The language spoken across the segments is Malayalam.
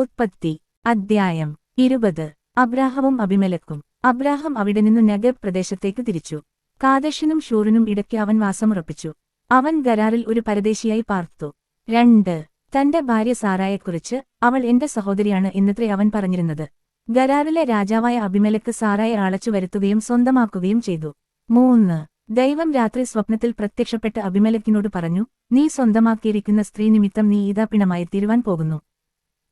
ഉത്പത്തി. അദ്ധ്യായം. ഇരുപത്. അബ്രാഹവും അഭിമലക്കും. അബ്രാഹം അവിടെ നിന്ന് നഗബ് പ്രദേശത്തേക്ക് തിരിച്ചു. കാദശനും ഷൂറിനും ഇടയ്ക്ക് അവൻ വാസമുറപ്പിച്ചു. അവൻ ഗരാറിൽ ഒരു പരദേശിയായി പാർത്തു. രണ്ട്. തന്റെ ഭാര്യ സാറായെക്കുറിച്ച് അവൾ എന്റെ സഹോദരിയാണ് എന്നത്രേ അവൻ പറഞ്ഞിരുന്നത്. ഗരാറിലെ രാജാവായ അഭിമലക്ക് സാറായെ അളച്ചു വരുത്തുകയും സ്വന്തമാക്കുകയും ചെയ്തു. മൂന്ന്. ദൈവം രാത്രി സ്വപ്നത്തിൽ പ്രത്യക്ഷപ്പെട്ട് അഭിമലക്കിനോട് പറഞ്ഞു നീ സ്വന്തമാക്കിയിരിക്കുന്ന സ്ത്രീ നിമിത്തം നീ ഈതാപിണമായി തീരുവാൻ പോകുന്നു.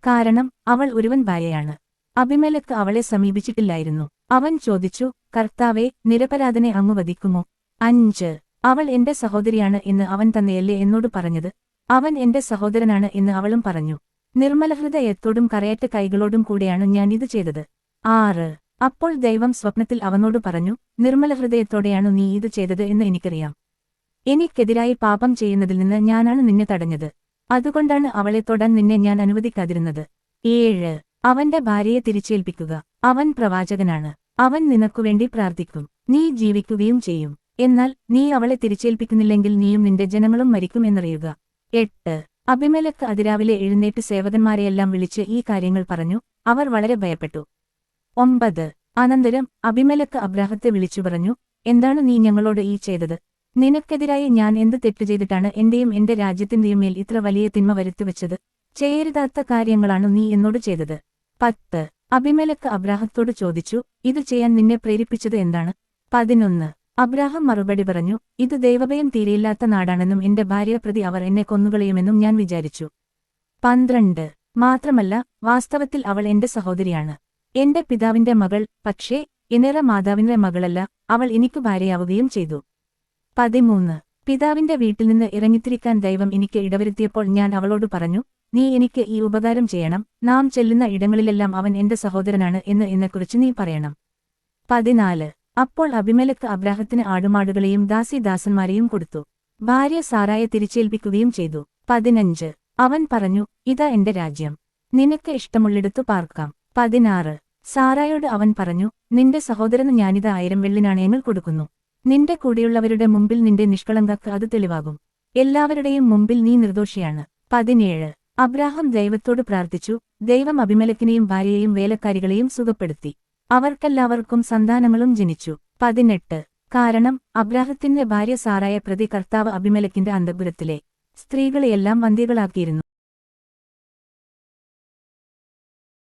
കാരണം അവൾ ഒരുവൻ ഭാര്യയാണ്. അഭിമലക്ക് അവളെ സമീപിച്ചിട്ടില്ലായിരുന്നു. അവൻ ചോദിച്ചു കർത്താവെ നിരപരാധനെ അങ്ങു വധിക്കുമോ? അഞ്ച്. അവൾ എന്റെ സഹോദരിയാണ് എന്ന് അവൻ തന്നെയല്ലേ എന്നോട് പറഞ്ഞത്? അവൻ എന്റെ സഹോദരനാണ് എന്ന് അവളും പറഞ്ഞു. നിർമ്മലഹൃദയത്തോടും കരയറ്റ കൈകളോടും കൂടെയാണ് ഞാൻ ഇത് ചെയ്തത്. ആറ്. അപ്പോൾ ദൈവം സ്വപ്നത്തിൽ അവനോട് പറഞ്ഞു നിർമ്മലഹൃദയത്തോടെയാണ് നീ ഇത് ചെയ്തത് എന്ന് എനിക്കറിയാം. എനിക്കെതിരായി പാപം ചെയ്യുന്നതിൽ നിന്ന് ഞാനാണ് നിന്നെ തടഞ്ഞത്. അതുകൊണ്ടാണ് അവളെ തൊടാൻ നിന്നെ ഞാൻ അനുവദിക്കാതിരുന്നത്. ഏഴ്. അവന്റെ ഭാര്യയെ തിരിച്ചേൽപ്പിക്കുക. അവൻ പ്രവാചകനാണ്. അവൻ നിനക്കുവേണ്ടി പ്രാർത്ഥിക്കും. നീ ജീവിക്കുകയും ചെയ്യും. എന്നാൽ നീ അവളെ തിരിച്ചേൽപ്പിക്കുന്നില്ലെങ്കിൽ നീയും നിന്റെ ജനങ്ങളും മരിക്കുമെന്നറിയുക എട്ട്. അഭിമലക്ക് അതിരാവിലെ എഴുന്നേറ്റ് സേവകന്മാരെയെല്ലാം വിളിച്ച് ഈ കാര്യങ്ങൾ പറഞ്ഞു. അവർ വളരെ ഭയപ്പെട്ടു. ഒമ്പത്. അനന്തരം അഭിമലക്ക് അബ്രാഹത്തെ വിളിച്ചു പറഞ്ഞു. എന്താണ് നീ ഞങ്ങളോട് ഈ ചെയ്തത്? നിനക്കെതിരായി ഞാൻ എന്ത് തെറ്റു ചെയ്തിട്ടാണ് എന്റെയും എന്റെ രാജ്യത്തിന്റെയും മേൽ ഇത്ര വലിയ തിന്മ വരുത്തിവെച്ചത്? ചെയ്യരുതാത്ത കാര്യങ്ങളാണ് നീ എന്നോട് ചെയ്തത്. പത്ത്. അഭിമലക്ക് അബ്രാഹത്തോട് ചോദിച്ചു ഇത് ചെയ്യാൻ നിന്നെ പ്രേരിപ്പിച്ചത് എന്താണ്? പതിനൊന്ന്. അബ്രാഹം മറുപടി പറഞ്ഞു ഇത് ദൈവഭയം തീരെയില്ലാത്ത നാടാണെന്നും എന്റെ ഭാര്യ പ്രതി അവർ എന്നെ കൊന്നുകളയുമെന്നും ഞാൻ വിചാരിച്ചു. പന്ത്രണ്ട്. മാത്രമല്ല വാസ്തവത്തിൽ അവൾ എന്റെ സഹോദരിയാണ്. എന്റെ പിതാവിന്റെ മകൾ പക്ഷേ എനേറ മാതാവിന്റെ മകളല്ല അവൾ എനിക്ക് ഭാര്യയാവുകയും ചെയ്തു. പതിമൂന്ന്. പിതാവിന്റെ വീട്ടിൽ നിന്ന് ഇറങ്ങിത്തിരിക്കാൻ ദൈവം എനിക്ക് ഇടവരുത്തിയപ്പോൾ ഞാൻ അവളോട് പറഞ്ഞു നീ എനിക്ക് ഈ ഉപകാരം ചെയ്യണം. നാം ചെല്ലുന്ന ഇടങ്ങളിലെല്ലാം അവൻ എന്റെ സഹോദരനാണ് എന്ന് എന്നെക്കുറിച്ച് നീ പറയണം. പതിനാല്. അപ്പോൾ അഭിമലക്ക് അബ്രാഹത്തിന് ആടുമാടുകളെയും ദാസിദാസന്മാരെയും കൊടുത്തു. ഭാര്യ സാറായെ തിരിച്ചേൽപ്പിക്കുകയും ചെയ്തു. പതിനഞ്ച്. അവൻ പറഞ്ഞു ഇതാ എന്റെ രാജ്യം. നിനക്ക് ഇഷ്ടമുള്ളിടത്തു പാർക്കാം. പതിനാറ്. സാറായോട് അവൻ പറഞ്ഞു നിന്റെ സഹോദരന് ഞാനിത് ആയിരം വെള്ളിനാണയങ്ങൾ കൊടുക്കുന്നു. നിന്റെ കൂടെയുള്ളവരുടെ മുമ്പിൽ നിന്റെ നിഷ്കളങ്കക്ക് അത് തെളിവാകും. എല്ലാവരുടെയും മുമ്പിൽ നീ നിർദോഷിയാണ്. പതിനേഴ്. അബ്രാഹം ദൈവത്തോട് പ്രാർത്ഥിച്ചു. ദൈവം അഭിമലക്കിനെയും ഭാര്യയെയും വേലക്കാരികളെയും സുഖപ്പെടുത്തി. അവർക്കെല്ലാവർക്കും സന്താനങ്ങളും ജനിച്ചു. പതിനെട്ട്. കാരണം അബ്രാഹത്തിന്റെ ഭാര്യ സാറായ പ്രതി കർത്താവ് അഭിമലക്കിന്റെ അന്തപുരത്തിലെ സ്ത്രീകളെയെല്ലാം വന്ധ്യകളാക്കിയിരുന്നു.